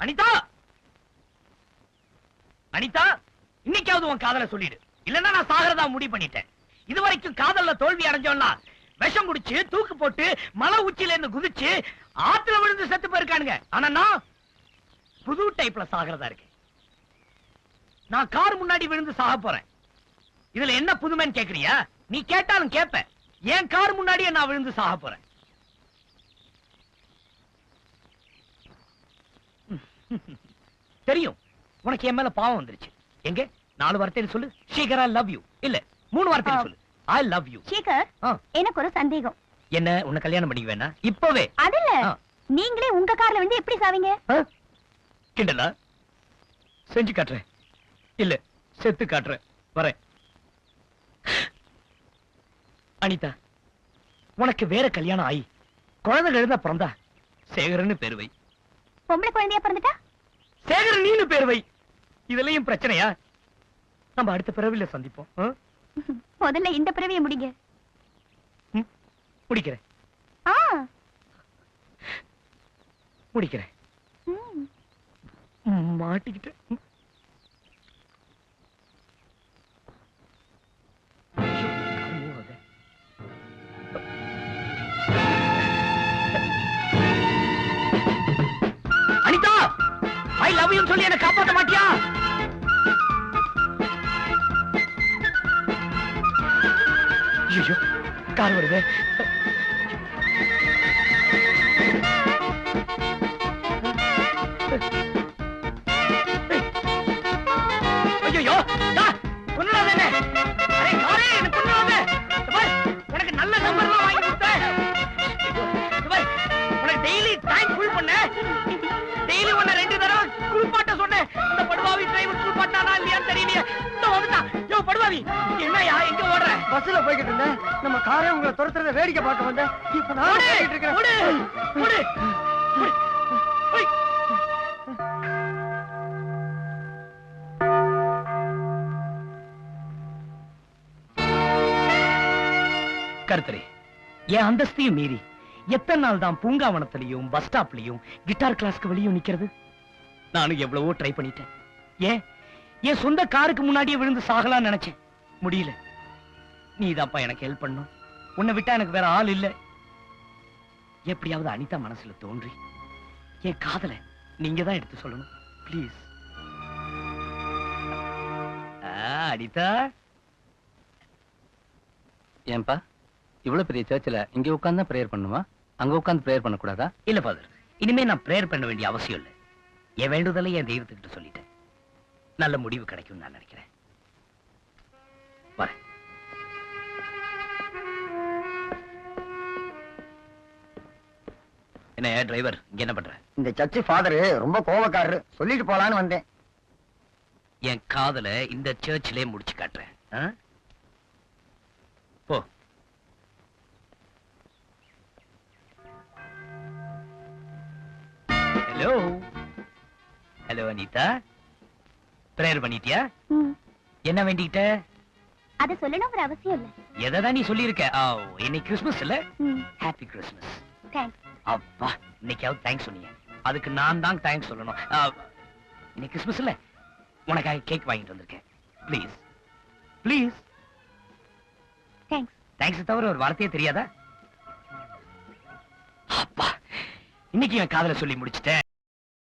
அனிதா! அனிதா இன்னைக்காவது உன் காதல சொல்லிடு. இல்லன்னா நான் சாகரதா முடிவு பண்ணிட்டேன். இது வரைக்கும் காதல்ல தோல்வி அடைஞ்சோம்னா விஷம் குடிச்சு தூக்கு போட்டு மலை உச்சியில இருந்து குதிச்சு ஆத்துல விழுந்து செத்து போயிருக்கானுங்க. ஆனா புது டைப்ல சாகரதா இருக்கு நான் கார் முன்னாடி விழுந்து சாக போறேன். இதுல என்ன புதுமைன்னு கேக்குறியா? நீ கேட்டாலும் கேப்ப. என் கார் முன்னாடியே நான் விழுந்து சாக போறேன். தெரியும். உனக்கு என் மேல பாவம் வந்துருச்சு. எங்க? நாலு வார்த்தையில சொல்லு. சீக்கிரம் ஐ லவ் யூ இல்ல மூணு வார்த்தையில சொல்லு. ஐ லவ் யூ சேகர் எனக்கு ஒரு சந்தேகம். என்ன? உன்னை கல்யாணம் பண்ணிக்க வேணா இப்பவே. அது இல்ல. நீங்களே உங்க கார்ல வந்து எப்படி சாவீங்க? கிண்டலா? செஞ்சு காட்டுறேன். இல்ல செத்து காட்டுறேன். வரேன். அனிதா உனக்கு வேற கல்யாணம் ஆயி குழந்தை எழுத பிறந்தா. சேகரன்னு பேர் வை. பொம்பளை குழந்தையா பிறந்துட்டா? சேகரன் நீனு பேர் வை. இதுலயும் பிரச்சனையா? நம்ம அடுத்த பிறவில சந்திப்போம்? முதல்ல இந்த பிறவியை முடிங்க. முடிக்கிறேன். ஆ. முடிக்கிறேன். மாட்டிக்கிட்டேன். ஐ சொல்லி என்ன காப்பாற்ற மாட்டியா? ஐயோ கார் வருது. டிரைவர் குளிப்பாட்டானா இல்லையான்னு தெரியலையே. இந்த வந்துட்டான் யோ படுவாவி என்னய்யா எங்க ஓடுற? பஸ்ல போய்கிட்டு இருந்தேன். நம்ம காரே உங்களை துரத்துறத வேடிக்கை பார்க்க வந்தேன். இப்ப நான் ஓடு போய்கிட்டு இருக்கிறேன். ஓடு ஓடு. ஓடு. ஓய். கருத்தரே என் அந்தஸ்தையும் மீறி எத்தனை நாள் தான் பூங்காவனத்திலையும் பஸ் ஸ்டாப்லயும் கிட்டார் கிளாஸ்க்கு வெளியும் நிக்கிறது? நானும் எவ்வளவோ ட்ரை பண்ணிட்டேன். ஏன்? என் சொந்த காருக்கு முன்னாடியே விழுந்து சாகலாம்னு நினைச்சேன். முடியல. நீதான்ப்பா எனக்கு ஹெல்ப் பண்ணும். உன்னை விட்டா எனக்கு வேற ஆள் இல்ல. எப்படியாவது அனிதா மனசுல தோன்றி என் காதல நீங்க தான் எடுத்து சொல்லணும். ப்ளீஸ் அனிதா. ஏன்பா இவ்வளவு பெரிய சர்ச்சில் இங்க உட்கார்ந்து பிரேயர் பண்ணுமா? அங்க உட்கார்ந்து பிரேயர் பண்ணக்கூடாதா? இல்ல ஃபாதர் இனிமே நான் பிரேயர் பண்ண வேண்டிய அவசியம் இல்ல. என் வேண்டுதலை என் தெய்வத்துக்கிட்ட சொல்லிட்டேன். நல்ல முடிவு கிடைக்கும் நான் நினைக்கிறேன். வரேன். என்ன டிரைவர் இங்க என்ன பண்ற? இந்த சர்ச்சு ஃபாதர் ரொம்ப கோவக்காரரு. சொல்லிட்டு போலான்னு வந்தேன். என் காதல இந்த சர்ச்சிலே முடிச்சு காட்டுறேன்? போ. ஹலோ ஹலோ அனிதா பிரேயர் பண்ணிட்டியா. என்ன வேண்டிக்கிட்ட? அத சொல்லணுங்கிற அவசியம் இல்ல. எதை நீ சொல்லியிருக்க? இன்னைக்கு கிறிஸ்மஸ் இல்ல. ஹாப்பி கிறிஸ்மஸ் தேங்க்ஸ் அப்பா இன்னைக்காவது தேங்க்ஸ் சொன்னீங்க. அதுக்கு நான் தான் தேங்க்ஸ் சொல்லணும். இன்னைக்கு கிறிஸ்மஸ் இல்ல? உனக்காக கேக் வாங்கிட்டு வந்திருக்கேன். ப்ளீஸ் ப்ளீஸ் தேங்க்ஸ் தேங்க்ஸ் தவிர ஒரு வார்த்தையே தெரியாதா? அப்பா இன்னைக்கு என் காதல சொல்லி முடிச்சிட்டேன்.